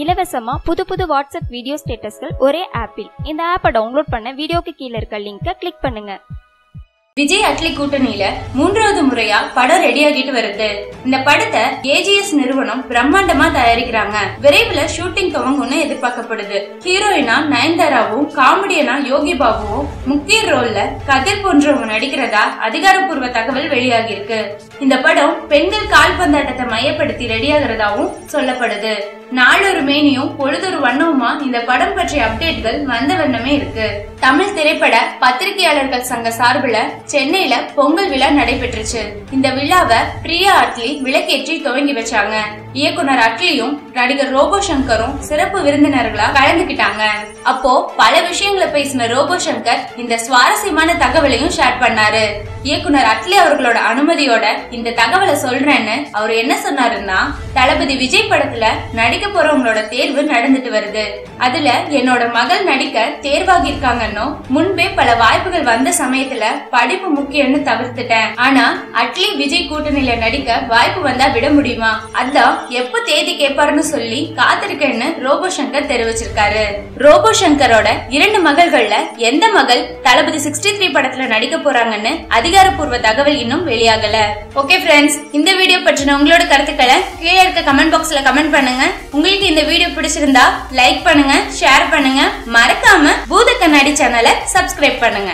இலவசமா புது புது வாட்ஸ்அப் வீடியோ ஸ்டேட்டஸ்கள் ஒரே ஆப்பில். இந்த ஆப்பை டவுன்லோட் பண்ண வீடியோக்கு கீழே இருக்க லிங்கை கிளிக் பண்ணுங்க. விஜய் அட்லி கூட்டணியில மூன்றாவது முறையா படம் ரெடி ஆகிட்டு வருது. இந்த படத்தை ஏஜிஎஸ் நிறுவனம் பிரம்மாண்டமா தயாரிக்கிறாங்க. விரைவில் ஷூட்டிங் துவங்கும்னு எதிர்பார்க்கப்படுது. ஹீரோயினா நயன்தாராவும் காமெடியனா யோகி பாபுவும் முக்கிய ரோல்ல கதிர் போன்றவங்க நடிக்கிறதா அதிகாரப்பூர்வ தகவல் வெளியாகிருக்கு இந்த படம் பெண்கள் கால்பந்தாட்டத்தை மையப்படுத்தி ரெடியாகிறதாவும் சொல்லப்படுது. நாளொரு மேனியும் பொழுதொரு வண்ணவுமா இந்த படம் பற்றிய அப்டேட்கள் வந்த வண்ணமே இருக்கு. தமிழ் திரைப்பட பத்திரிகையாளர்கள் சங்க சார்பில் சென்னையில பொங்கல் விழா நடைபெற்றுச்சு. இந்த விழாவை பிரியா அட்லி விளக்கேற்றி துவங்கி வச்சாங்க. இயக்குனர் அட்லியும் நடிகர் ரோபோ சங்கரும் சிறப்பு விருந்தினர்களா கலந்துகிட்டாங்க அப்போ பல விஷயங்களை பேசின ரோபோ சங்கர் இந்த சுவாரஸ்யமான தகவலையும் ஷேர் பண்ணாரு. இயக்குனர் அட்லி அவர்களோட அனுமதியோட இந்த தகவலை சொல்றேன்னு அவர் என்ன சொன்னாருன்னா தளபதி விஜய் படத்துல நடிக்க போறவங்களோட தேர்வு நடந்துட்டு வருது. அதுல என்னோட மகள் நடிக்க தேர்வாகி இருக்காங்கன்னு முன்பே பல வாய்ப்புகள் வந்த சமயத்துல படிப்பு முக்கியம்னு தவிர்த்துட்டேன். ஆனா அட்லி விஜய் கூட்டணியில நடிக்க வாய்ப்பு வந்தா விட முடியுமா? அதான் எப்ப தேதி கேட்பாருன்னு சொல்லி காத்திருக்கேன்னு ரோபோ சங்கர் தெரிவிச்சிருக்காரு. ரோபோ சங்கரோட இரண்டு மகள்கள்ல எந்த மகள் தளபதி சிக்ஸ்டி த்ரீ படத்துல நடிக்க போறாங்கன்னு அதிகாரப்பூர்வ தகவல் இன்னும் வெளியாகல. ஓகே ஃப்ரெண்ட்ஸ் இந்த வீடியோ பற்றின உங்களோட கருத்துக்களை கீழே இருக்க கமெண்ட் பாக்ஸ்ல கமெண்ட் பண்ணுங்க. உங்களுக்கு இந்த வீடியோ பிடிச்சிருந்தா லைக் பண்ணுங்க ஷேர் பண்ணுங்க. மறக்காம பூத கண்ணாடி சேனலை சப்ஸ்கிரைப் பண்ணுங்க.